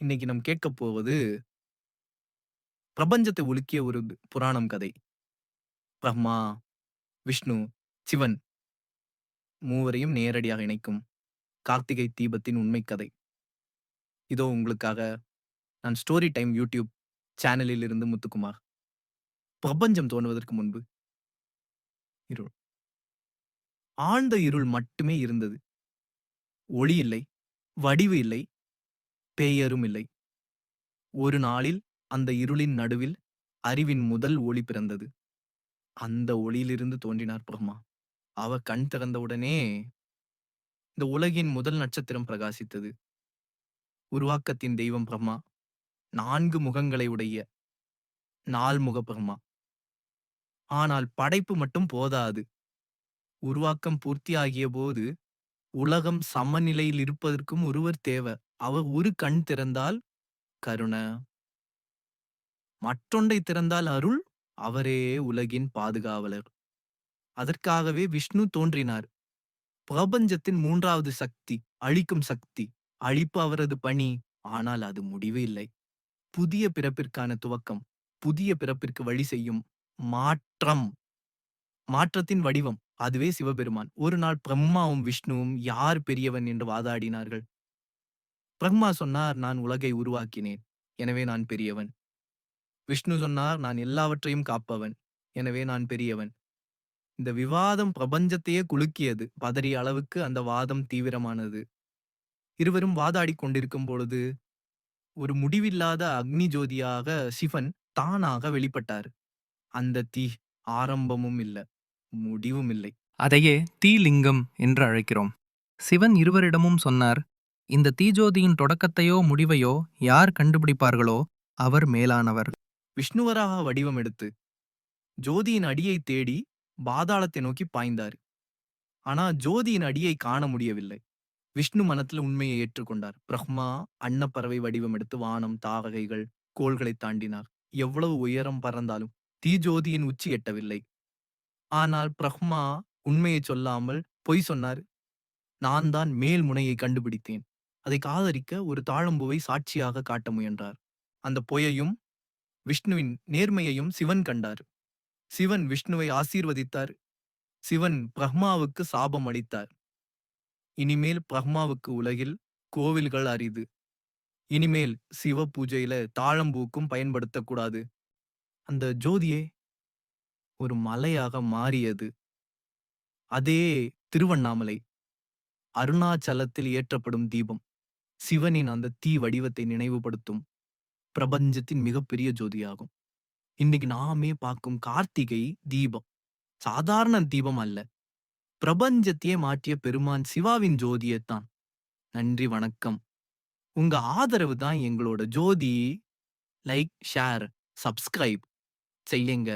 இன்னைக்கு நாம் கேட்கப் போவது பிரபஞ்சத்தை ஒழுக்கிய ஒரு புராணம் கதை. பிரம்மா, விஷ்ணு, சிவன் மூவரையும் நேரடியாக இணைக்கும் கார்த்திகை தீபத்தின் உண்மை கதை. இதோ உங்களுக்காக நான் ஸ்டோரி டைம் யூடியூப் சேனலில் இருந்து முத்துக்குமார். பிரபஞ்சம் தோன்றுவதற்கு முன்பு இருள். ஆழ்ந்த இருள் மட்டுமே இருந்தது. ஒளி இல்லை, வடிவு இல்லை, பேயரும் இல்லை. ஒரு நாளில் அந்த இருளின் நடுவில் அறிவின் முதல் ஒளி பிறந்தது. அந்த ஒளியிலிருந்து தோன்றினார் பிரம்மா. அவ கண் திறந்தவுடனே இந்த உலகின் முதல் நட்சத்திரம் பிரகாசித்தது. உருவாக்கத்தின் தெய்வம் பிரம்மா. நான்கு முகங்களை உடைய நால்முக பிரம்மா. ஆனால் படைப்பு மட்டும் போதாது. உருவாக்கம் பூர்த்தியாகியபோது உலகம் சமநிலையில் இருப்பதற்கும் ஒருவர் தேவ. அவர் ஒரு கண் திறந்தால் கருண. மற்றொன்றை திறந்தால் அருள். அவரே உலகின் பாதுகாவலர். அதற்காகவே விஷ்ணு தோன்றினார். பிரபஞ்சத்தின் மூன்றாவது சக்தி, அழிக்கும் சக்தி. அழிப்பு அவரது பணி. ஆனால் அது முடிவு இல்லை. புதிய பிறப்பிற்கான துவக்கம். புதிய பிறப்பிற்கு வழி செய்யும் மாற்றம். மாற்றத்தின் வடிவம். அதுவே சிவபெருமான். ஒரு நாள் பிரம்மாவும் விஷ்ணுவும் யார் பெரியவன் என்று வாதாடினார்கள். பிரம்மா சொன்னார் நான் உலகை உருவாக்கினேன். எனவே நான் பெரியவன். விஷ்ணு சொன்னார் நான் எல்லாவற்றையும் காப்பவன். எனவே நான் பெரியவன். இந்த விவாதம் பிரபஞ்சத்தையே குலுக்கியது. பதறிய அளவுக்கு அந்த வாதம் தீவிரமானது. இருவரும் வாதாடிக் கொண்டிருக்கும் பொழுது ஒரு முடிவில்லாத அக்னி ஜோதியாக சிவன் தானாக வெளிப்பட்டார். அந்த தீ ஆரம்பமும் இல்ல, முடிவும் இல்லை. அதையே தீலிங்கம் என்று அழைக்கிறோம். சிவன் இருவரிடமும் சொன்னார் இந்த தீஜோதியின் தொடக்கத்தையோ முடிவையோ யார் கண்டுபிடிப்பார்களோ அவர் மேலானவர். விஷ்ணுவராக வடிவம் எடுத்து ஜோதியின் அடியை தேடி பாதாளத்தை நோக்கி பாய்ந்தார். ஆனா ஜோதியின் அடியை காண முடியவில்லை. விஷ்ணு மனத்தில் உண்மையை ஏற்றுக்கொண்டார். பிரஹ்மா அன்னப்பறவை வடிவம் எடுத்து வானம், தாவகைகள் கோள்களை தாண்டினார். எவ்வளவு உயரம் பறந்தாலும் தீஜோதியின் உச்சி எட்டவில்லை. ஆனால் பிரம்மா உண்மையை சொல்லாமல் பொய் சொன்னார். நான் தான் மேல் முனையை கண்டுபிடித்தேன். அதை காதரிக்க ஒரு தாழம்பூவை சாட்சியாக காட்ட முயன்றார். அந்த பொய்யையும் விஷ்ணுவின் நேர்மையையும் சிவன் கண்டார். சிவன் விஷ்ணுவை ஆசீர்வதித்தார். சிவன் பிரம்மாவுக்கு சாபம் அளித்தார். இனிமேல் பிரம்மாவுக்கு உலகில் கோவில்கள் அரிது. இனிமேல் சிவ பூஜையில தாழம்பூக்கும் பயன்படுத்தக்கூடாது. அந்த ஜோதியே ஒரு மலையாக மாறியது. அதே திருவண்ணாமலை. அருணாச்சலத்தில் ஏற்றப்படும் தீபம். சிவனின் அந்த தீ வடிவத்தை நினைவுபடுத்தும் பிரபஞ்சத்தின் மிகப்பெரிய ஜோதியாகும். இன்னைக்கு நாமே பார்க்கும் கார்த்திகை தீபம். சாதாரண தீபம் அல்ல. பிரபஞ்சத்தையே மாற்றிய பெருமான் சிவாவின் ஜோதியைத்தான். நன்றி வணக்கம். உங்க ஆதரவு தான் எங்களோட ஜோதி. லைக், ஷேர், சப்ஸ்கிரைப் செய்யுங்க.